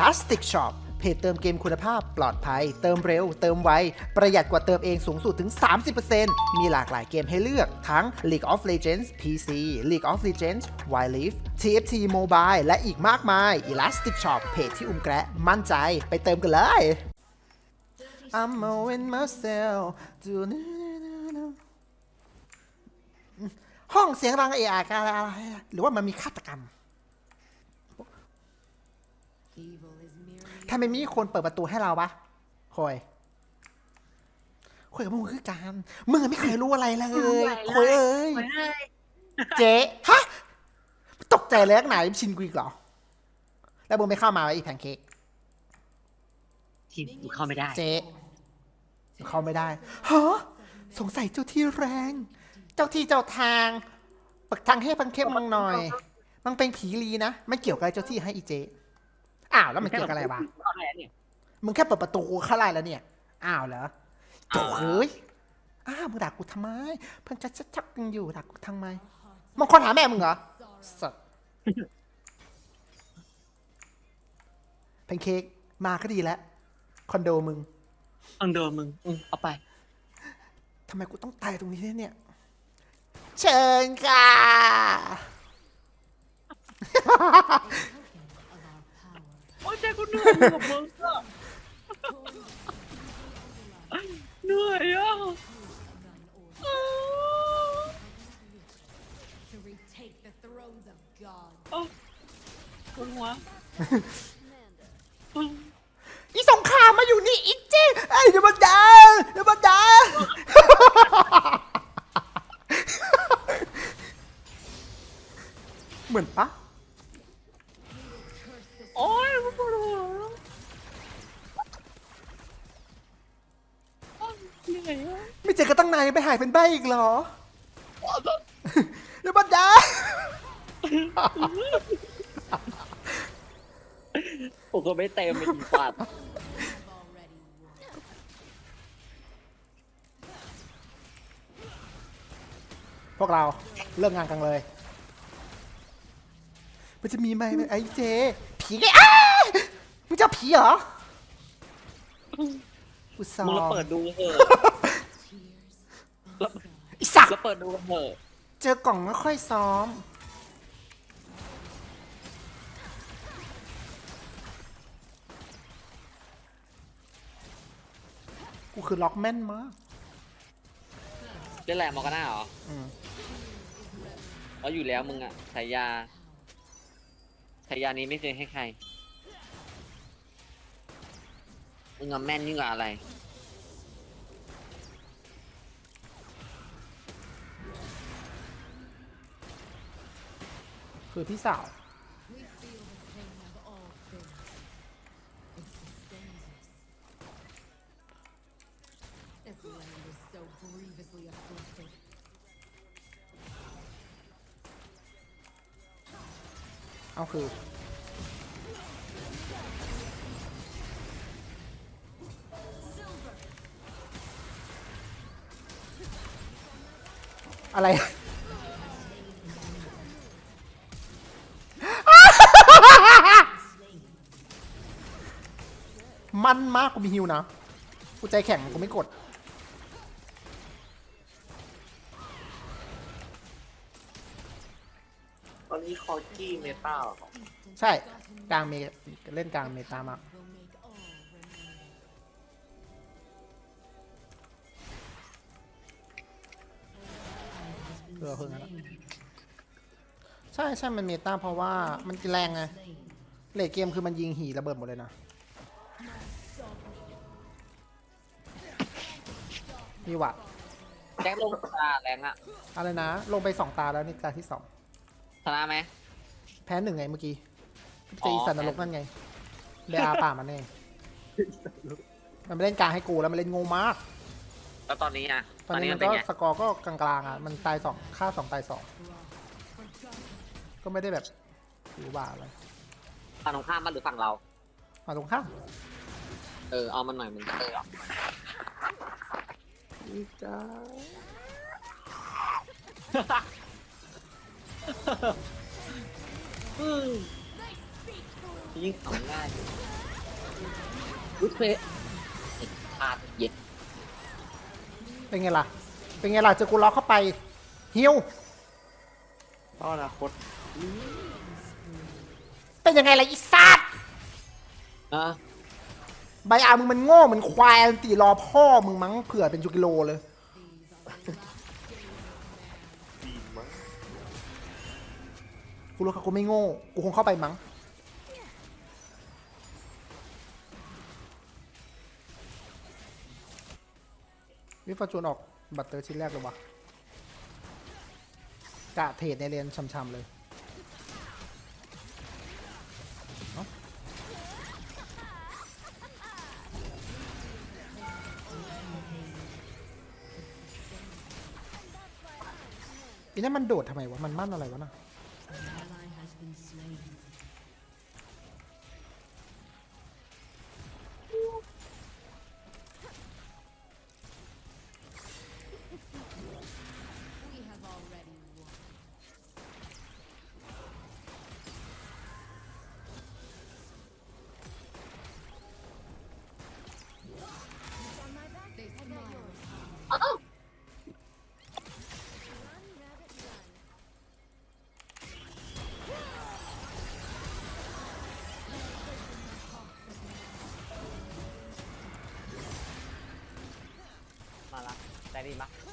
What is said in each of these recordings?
Elastic Shop เพจเติมเกมคุณภาพปลอดภัย เติมเร็ว เติมไว ประหยัดกว่าเติมเองสูงสุดถึง 30%มีหลากหลายเกมให้เลือกทั้ง League of Legends PC League of Legends Wild Rift TFT Mobile และอีกมากมาย Elastic Shop เพจที่อุ้มแกะมั่นใจไปเติมกันเลย I'm owing myself to ห้องเสียงรังเอะอะอะไรหรือว่ามันมีฆาตกรรม ถ้าไม่มีคนเปิดประตูให้เราปะคอยคอยกับมึงคือการมึงอะไม่เคยรู้อะไรเลยคอยเอ้ยเจ๊ฮะตกใจเลยนักไหนชินกูอีกเหรอ แล้วมึงไม่เข้ามาอีแพนเค้กทีมกูเข้าไม่ได้ เจ๊เข้าไม่ได้ฮะสงสัยเจ้าที่แรง เจ้าที่เจ้าทางปักทางให้ปังเข้มมังหน่อย มันเป็นผีลีนะ ไม่เกี่ยวกับเจ้าที่ให้อีเจ๊ อ้าวแล้วมันเกี่ยวกับอะไรวะเข้าได้เนี่ยมึงแค่เปิดประตูเข้าไล่แล้วเนี่ย อ้าวเหรอโถ่เอ้ย อ้าวมึงด่ากูทำไม เพิ่งจะชักๆกันอยู่ด่ากูทำไม มึงคนหาแม่มึงเหรอสัตว์แพนเค้กมาก็ดีแล้ว คอนโดมึงอังโดมึงอืมเอาไป ทำไมกูต้องตายตรงนี้เนี่ย เชิญค่ะ โอ้ยใจกูเหนื่อยกับมึงอะเหนื่อยอะ to retake the thrones of God. เอ้าปวดหัว อีสงครามมาอยู่นี่อีเจ๊ไอ้ยอย่ามาด่าอย่ามาด่า เหมือนปะ โอ้ยมันปวดหัวอ้าวเหนื่อยอะ ไม่เจอกันตั้งนานยังไปหายเป็นใบอีกเหรอ อย่ามาด่าผมก็ไม่เต็มเป็นอีกว่าพวกเราเลิกงานกันเลย มันจะมีไหมไอ้เจ ผีไงอ้ามึงจะเอาผีเหรออุตส่ามึงเราห์เปิดดูเถอะ ไอีสักเราเปิดดูกันเถอะเจอกล่องไม่ค่อยซ้อม กูคือล็อกแม่นมากเล่นแหลมมอกันหน้าเหรออืมเราอยู่แล้วมึงอะฉายาฉายานี้ไม่เคยให้ใคร มึงอะแม่นยิ่งกว่าอะไร คือพี่สาว เอาคืออะไร มันมากกูมีฮิวนะ กูใจแข็งกูไม่กด ตอนนี้คอกี้เมตาใช่ กลางเมเล่นกลางเมตามาก Will make all remember. เออเพิ่งนั้นอะใช่ใช่มันเมตาเพราะว่ามันแรงไงเลดเกมคือมันยิงหีระเบิดหมดเลยนะ มีหวัดแจ็คลงตาแรงอะอะไรนะ ลงไปสองตาแล้วนี่ตาที่สองชนะไหม แพ้หนึ่งไงเมื่อกี้อ๋เจออีสันนรกนั่นไงเบอาป่ามันเองมันไม่เล่นกลางให้กูแล้วมันเล่นโงูมาก แล้วตอนนี้อะตอนนี้มัมันนเป็นก็ไงสกอร์ก็กลางๆอะ มันตายสองฆ่าสองตายสองก็ไม่ได้แบบหรือว่าอะไรฝั่งตรงข้ามมันหรือฝั่งเรามาตรงข้ามเออเอามันหน่อยมึงจะเออจ้า อืมยิ่งขำง่ายอยู่อุ้ยเพลไอ้พาดเย็ดเป็นไงล่ะ เป็นไงล่ะเจอกูล็อกเข้าไปฮิวเพราะอนาคตเป็นยังไงล่ะอีสัตว์อะ ใบอามึงมันโง่เหมือนควายอันตีรอพ่อมึงมั้งเผื่อเป็นจุกิโลเลย ดีมั้งกูรู้ค่ะกูไม่โง่ กูคงเข้าไปมั้ง วิฟาจูนออกบัตเตอร์ชิ้นแรกเลยวะกะเทรดในเรียนช่ำๆเลย อีนั่นมันโดดทำไมวะ มันมั่นอะไรวะน่ะ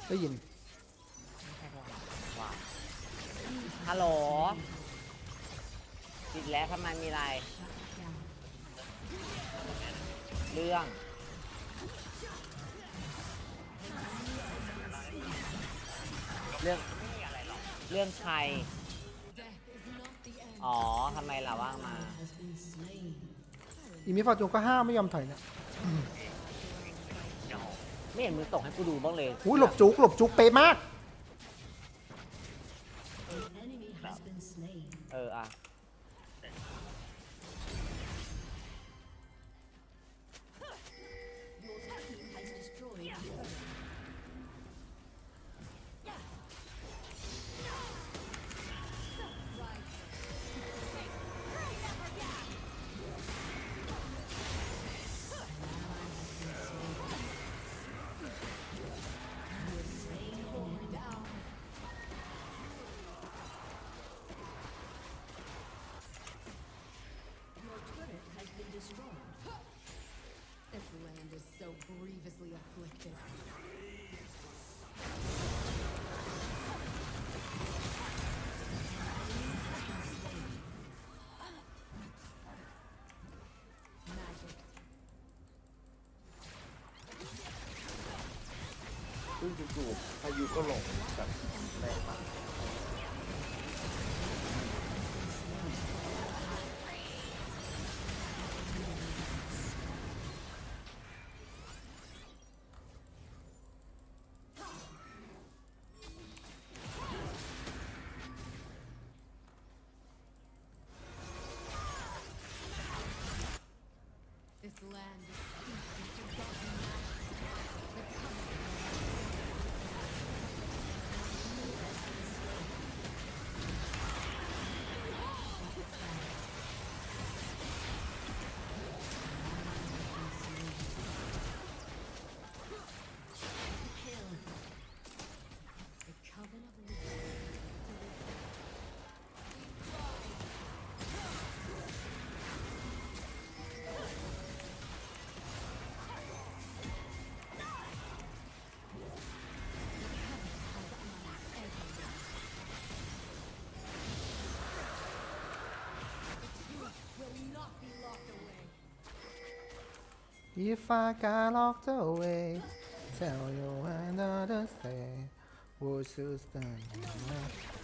ได้ยินว้าวฮัลโหลติดแล้วทำไมมีอะไร เรื่องเรื่องเรื่องใคร อ๋อทำไมล่ะว่างมา อีมิฟาจูนก็ห้ามไม่ยอมถอยเนี่ย ไม่เห็นมึงตกให้กูดูบ้างเลย อุ้ยหลบจุกหลบจุกเป๊ะมาก ซึ่งจู่ๆพายุก็ลงแบบแรงมาก อีฟากาล็อกเจ้าเว tell you another say would you stand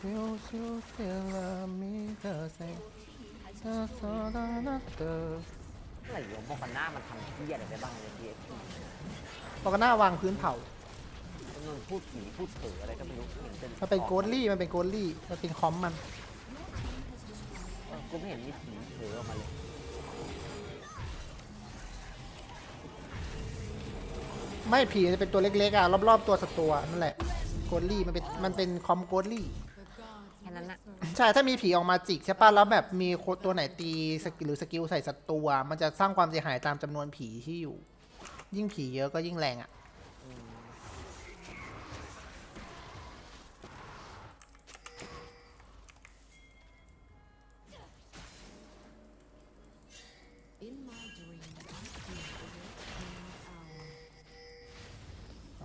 will you still love me the same just another อะไรอยู่บอกกันหน้ามันทำเพี้ยอะไรได้บ้างเลยดีเอฟพีปกหน้าวางพื้นเผาจำนวนพูดผีพูดเถืออะไรก็ไม่รู้เห็นเป็นมันเป็นโกลลี่มันเป็นโกลลี่ มันเป็นคอมมันเออกูไม่เห็นมีผีเถือออกมาเลย ไม่ผีจะเป็นตัวเล็กๆอะรอบๆตัวศัตรูอะนั่นแหละโกลลี่มันเป็นมันเป็นคอมโกลลี่ The gods แค่นั้นน่ะใช่ถ้ามีผีออกมาจิกใช่ป่ะแล้วแบบมีโคตัวไหนตีสกิลหรือสกิลใส่ศัตรูอะมันจะสร้างความเสียหายตามจำนวนผีที่อยู่ ยิ่งผีเยอะก็ยิ่งแรงอะ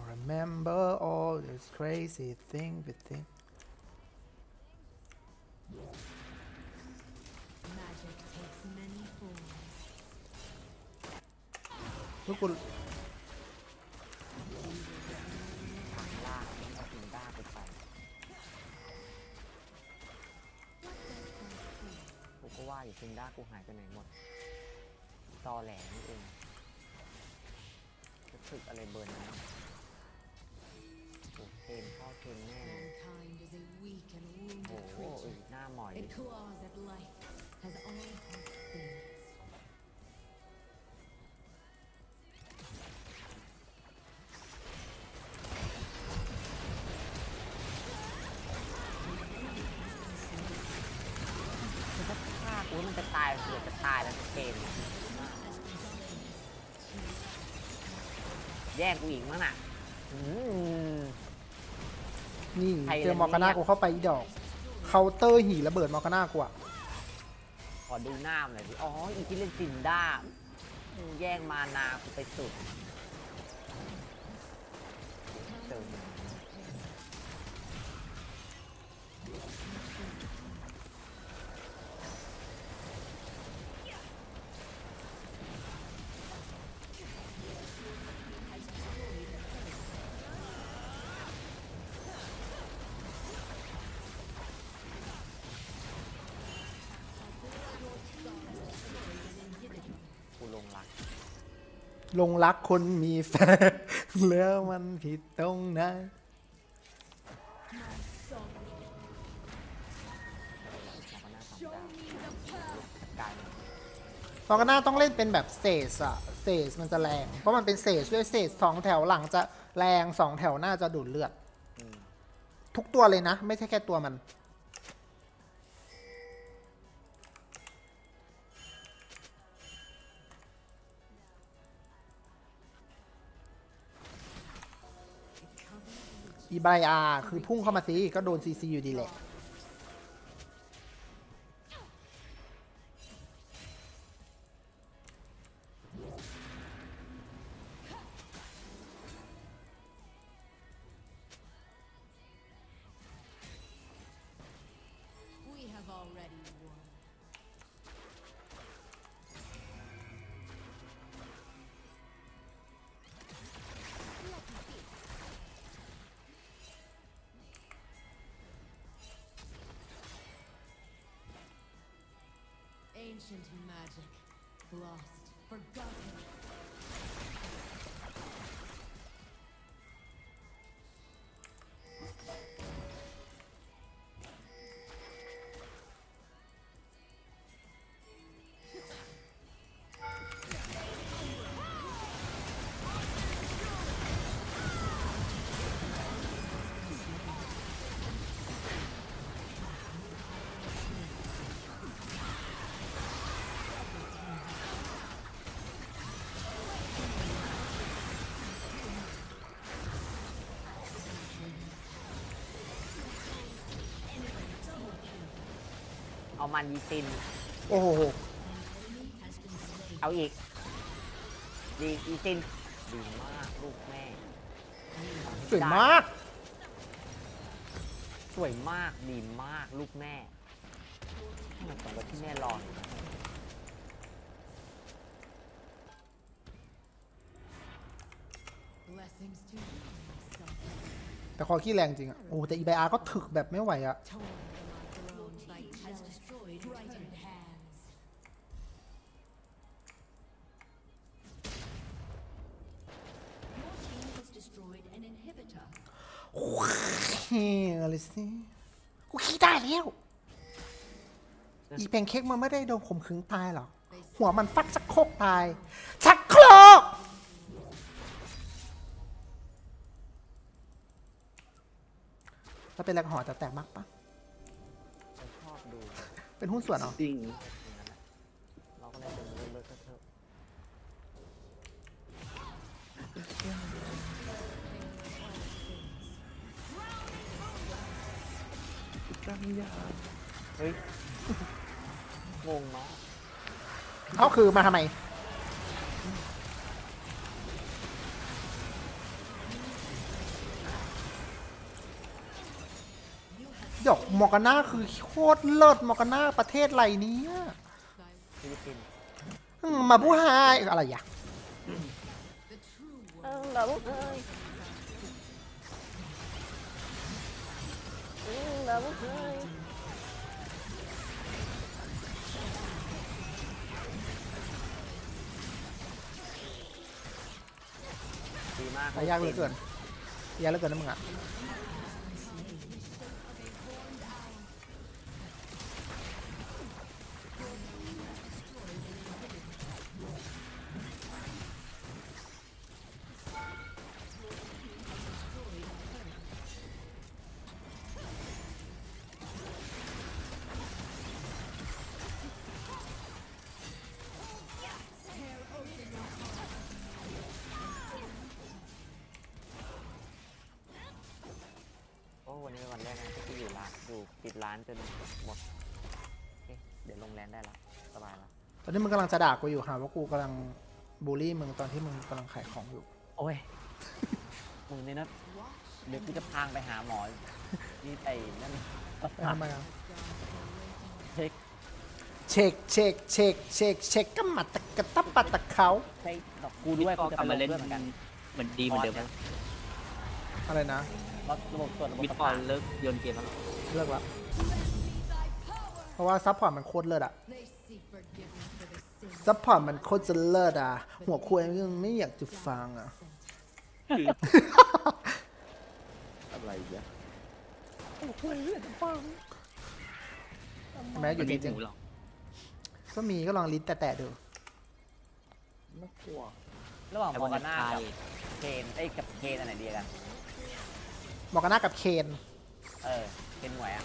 remember all this crazy thing we think Magic takes many forms. ลูกกูทางล่างเอาถึงด้าไปใส่กูก็ว่าอยู่ทิงด้ากูหายไปไหนหมด ตอแหลนี่เองรู้สึกอะไรเบิร์นนะ โอ้เทนเข้าเทนแน่ Mankind is a weak and โอ้ wounded โห creature. หน้าหมอย It claws at life, has all past fates. คือถ้าฆ่ากูมันจะตายเสือจะตายแล้วจะเกมแย่งกูอีกมั้งน่ะอืม นี่ ใค รเจอมอร์กาน่าเนี่ยกูเข้าไปอีดอกเคาน์เตอร์หีระเบิดมอร์กาน่ากูอะขอดูหน้ามันหน่อยดิอ๋ออีกิเลนซินด้ามึงแย่งมานากูไปสุดเจอ ลงรักคนมีแฟนแล้วมันผิดตรงไหนแล้วก็หน้าสองดาวกายมอร์กาน่าต้องเล่นเป็นแบบเซสอะเซสมันจะแรง เพราะมันเป็นเซสด้วยเซสสองแถวหลังจะแรงสองแถวหน้าจะดูดเลือดอทุกตัวเลยนะ ไม่ใช่แค่ตัวมัน อีบายอาคือพุ่งเข้ามาสิก็โดนซีซีอยู่ดีแหละ Ancient magic, lost, forgotten. เอามันยีซิน โอ้โห เอาอีก ดีอีซิน ดีมากลูกแม่สวยมาก สวยมากดีมากลูกแม่ให้มันสมกับที่แม่รอหน่อยนะ Blessings to you, my son. แต่คอขี้แรงจริงอะโอ้แต่อีบายอาก็ถึกแบบไม่ไหวอะ Torn frightened hands. Your team has destroyed an inhibitor. เฮ้ยอะไรสิกูขี้ได้แล้วอีแพนเค้กมันไม่ได้โดนข่มขืนตายหรอก หัวมันฟักชักโครกตาย ชักโครกถ้าเป็นแรงหอจะแตกมากปะ เป็นหุ้นส่วนเหรอจริงเราก็เลยเป็นเลิกๆเถอะจังยาเฮ้ยงงเนาะเขาคือมาทำไม หยก มอร์กาน่าคือโคตรเลิศมอร์กาน่าประเทศอะไรเนี้ฟิลิปปินส์มาผู้หายอะไรอย่าง The true เอ one อแบบเฮ้ยเออแบบเฮ้ยดีมากยากเหลือเกินยากเหลือเกินนะมึงอะ วันนี้เป็นวันแรกนะที่กูอยู่ร้านอยู่ปิดร้านจนหมดโอเคเดี๋ยวลงแลนได้ละสบายละตอนนี้มึงกำลังจะด่ากูอยู่ค่ะว่ากูกำลังบูลลี่มึงตอนที่มึงกำลังขายของอยู่ โอ้ยมึงนี่นะเดี๋ยวกูจะพางไปหาหมอนี่ไอ้นั่นไปทำไมอะเช็คเช็คเช็คเช็คเช็คเช็คก็มาตะกะตับปัดตะเขาใช่ดอกกูด้วยก็กูจะกลับไปลมางเล่นด้วยเหมือนกันเหมือนดีเหมือนเดิมแล้วอะไรนะ ระบบส่วนระบบมิดต่พอางเลิกโยนเกมแล้วเหรอเลิกละเพราะว่าซัพพอร์ตมันโคตรเลิศอะ they seek forgiveness for the sins ซัพพอร์ตมันโคตรจะเลิศอะหัวคุยมันไม่อยากจะฟังอะอะไรเนี่ยแม้อมัยู่นจมีริงหูหรอๆก็มีก็ลองลิ้นแตะๆดูน่ากลัวๆระหว่างแต่มอวันร์กาน่าไทกับยเคนเอ้ยกับเคนอันไหนดีกัน มอร์กาน่ากับเคนเออเคนหวยอะ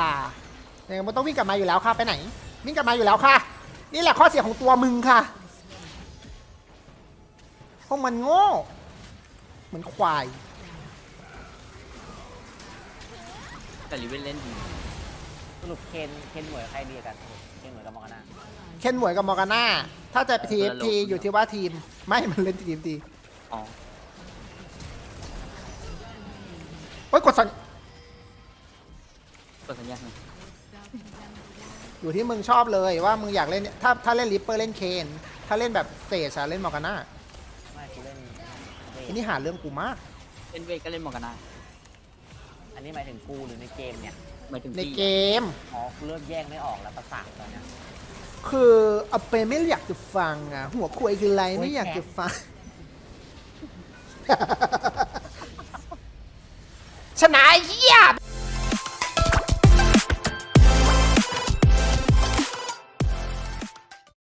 ลาเนี่ยมันต้องวิ่งกลับมาอยู่แล้วค่ะไปไหน วิ่งกลับมาอยู่แล้วค่ะ นี่แหละข้อเสียของตัวมึงค่ะพวกมันโง่เหมือนควายแต่ลิเวนเล่นดีสรุปเคนเคนหวยใครดีกันเคนหวยกับมอร์กาน่าเคนหมวยกับมอร์กาน่าถ้าจะทีมทีอยู่ที่ว่าทีมไม่มันเล่นทีมดีอ๋อ เฮ้ยกดสัญกดสัญญาณอยู่ที่มึงชอบเลยว่ามึงอยากเล่นถ้าถ้าเล่นลิปเปอร์เล่นเคนถ้าเล่นแบบเซชอะเล่นมอร์กาน่าไม่กูเล่นเวอัทนนี้หาเรื่องกูมาก เล่นเวทก็เล่นมอร์กานาอันนี้หมายถึงกูหรือในเกมเนี่ยหมายถึงในพี่เกม อ๋อกูเริ่มแยกไม่ออกแล้วประสาทตอนเนี้ยคือเอาไปไม่อยากจะฟังอะหัวคุยคืออะไรไม่อยากจะฟัง